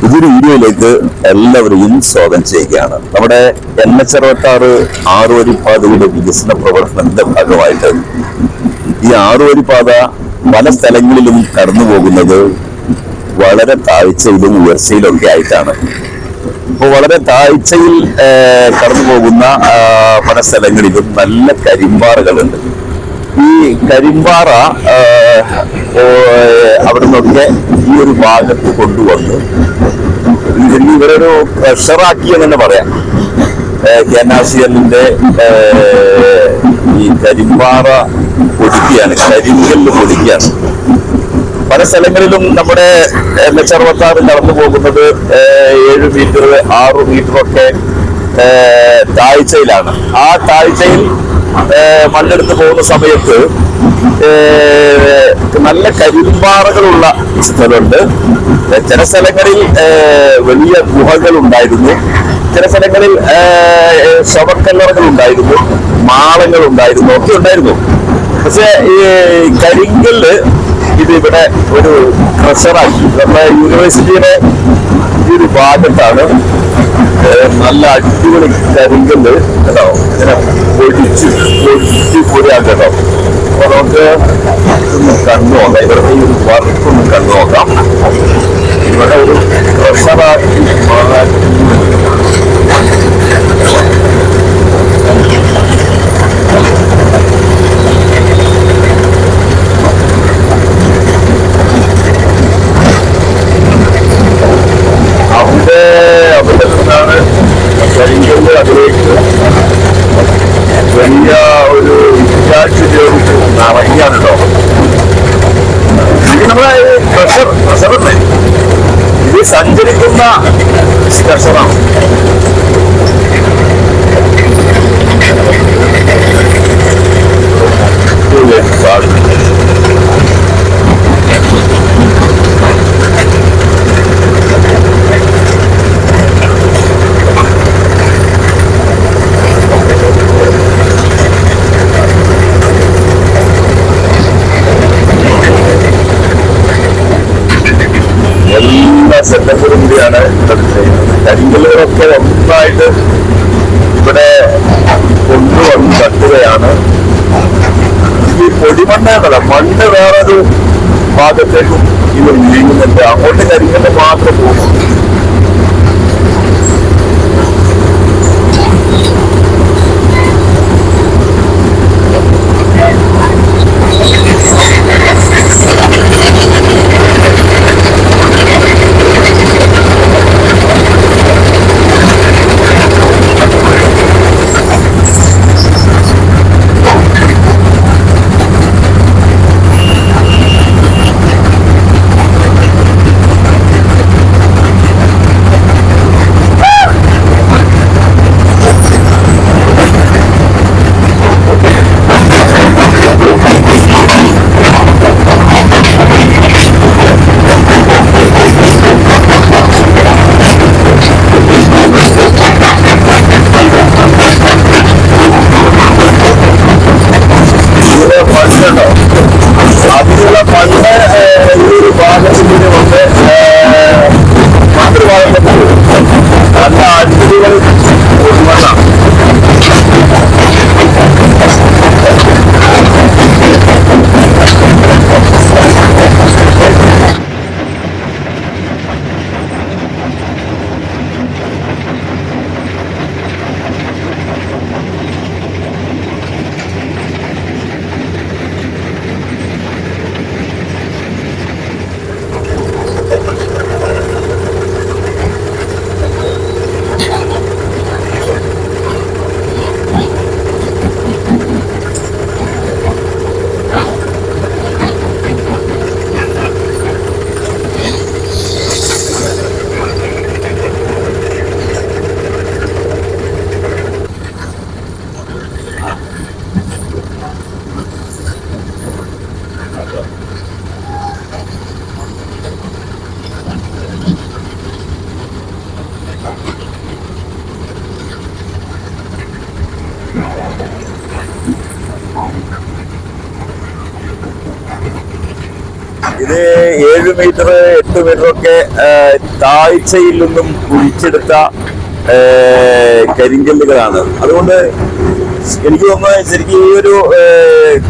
പുതിയൊരു വീഡിയോയിലേക്ക് എല്ലാവരെയും സ്വാഗതം ചെയ്യുകയാണ്. നമ്മുടെ എൻ എച്ച് അറുപത്താറ് ആറുവരിപ്പാതയുടെ വികസന പ്രവർത്തനത്തിന്റെ ഭാഗമായിട്ട് ഈ ആറുവരിപ്പാത പല സ്ഥലങ്ങളിലും കടന്നു പോകുന്നത് വളരെ താഴ്ചയിലും ഉയർച്ചയിലും ഒക്കെ ആയിട്ടാണ്. അപ്പോൾ വളരെ താഴ്ചയിൽ കടന്നു പോകുന്ന പല സ്ഥലങ്ങളിലും നല്ല കരിമ്പാറകളുണ്ട്. ഈ കരിമ്പാറ അവിടുന്നൊക്കെ ഈ ഒരു ഭാഗത്ത് കൊണ്ടുവന്ന് ഇതിന് ഇവരൊരു പ്രഷറാക്കി എന്ന് തന്നെ പറയാം. കെ ആർ സി എല്ലിന്റെ ഈ കരിമ്പാറ പൊടിക്കുകയാണ് കരിങ്കല്ല് പൊടിക്കുകയാണ്. പല സ്ഥലങ്ങളിലും നമ്മുടെ എൻ എച്ച് അറുപത്തി ആറ് കടന്നു പോകുന്നത് ഏഴ് മീറ്റർ ആറ് മീറ്റർ ഒക്കെ താഴ്ചയിലാണ്. ആ താഴ്ചയിൽ മണ്ണെടുത്ത് പോകുന്ന സമയത്ത് നല്ല കരിമ്പാറകളുള്ള സ്ഥലമുണ്ട്. ചില സ്ഥലങ്ങളിൽ വലിയ ഗുഹകൾ ഉണ്ടായിരുന്നു ചില സ്ഥലങ്ങളിൽ ശവക്കല്ലറകൾ ഉണ്ടായിരുന്നു മാളങ്ങൾ ഉണ്ടായിരുന്നു ഒക്കെ ഉണ്ടായിരുന്നു. പക്ഷെ ഈ കരിങ്കല്ല് ഇത് ഇവിടെ ഒരു ക്രഷറാക്കി നമ്മുടെ യൂണിവേഴ്സിറ്റിയുടെ ഈ ഒരു ഭാഗത്താണ് നല്ല അടിപൊളി കരിങ്കല്ല് കേട്ടോ ഇങ്ങനെ പൊടിച്ച് പൊടിച്ച് പൊടിയാ കേട്ടോ അപ്പൊ നമുക്ക് ഒന്ന് കണ്ടു നോക്കാം. ഇവരുടെ ഈ ഒരു വർക്കൊന്ന് കണ്ടു നോക്കാം. ഇവിടെ ഒരു ക്രഷറാക്കി മാറ്റി അവിടെ അവിടെ നിന്നാണ് കരിങ്കല്ല് അതിലേക്ക് വലിയ ഒരു ഇത് നമ്മളെ പ്രഷർ പ്രഷറല്ലേ ഇത് സഞ്ചരിക്കുന്ന പ്രഷറാണ് സെറ്റപ്പും കൂടിയാണ് ഇവിടെ ചെയ്യുന്നത്. കരിങ്കല്ലുകളൊക്കെ ഒന്നായിട്ട് ഇവിടെ കൊണ്ടുവന്ന് തട്ടുകയാണ്. ഈ പൊടിമണ്ണ് എന്നല്ല മണ്ണ് വേറൊരു ഭാഗത്തേക്കും ഇത് നീങ്ങുന്നുണ്ട്. അങ്ങോട്ട് കരിങ്കല്ല് മാത്രം ഇത് ഏഴ് മീറ്റർ എട്ട് മീറ്റർ ഒക്കെ താഴ്ചയിൽ നിന്നും കുഴിച്ചെടുത്ത കരിങ്കല്ലുകളാണ്. അതുകൊണ്ട് എനിക്ക് തോന്നുന്നത് ശരിക്കും ഈ ഒരു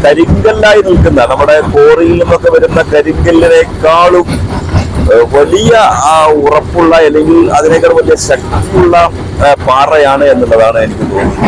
കരിങ്കല്ലായി നിൽക്കുന്ന നമ്മുടെ കോറിയിൽ നിന്നൊക്കെ വരുന്ന കരിങ്കല്ലിനേക്കാളും വലിയ ആ ഉറപ്പുള്ള അല്ലെങ്കിൽ അതിനേക്കാൾ വലിയ ശക്തിയുള്ള പാറയാണ് എന്നുള്ളതാണ് എനിക്ക് തോന്നുന്നത്.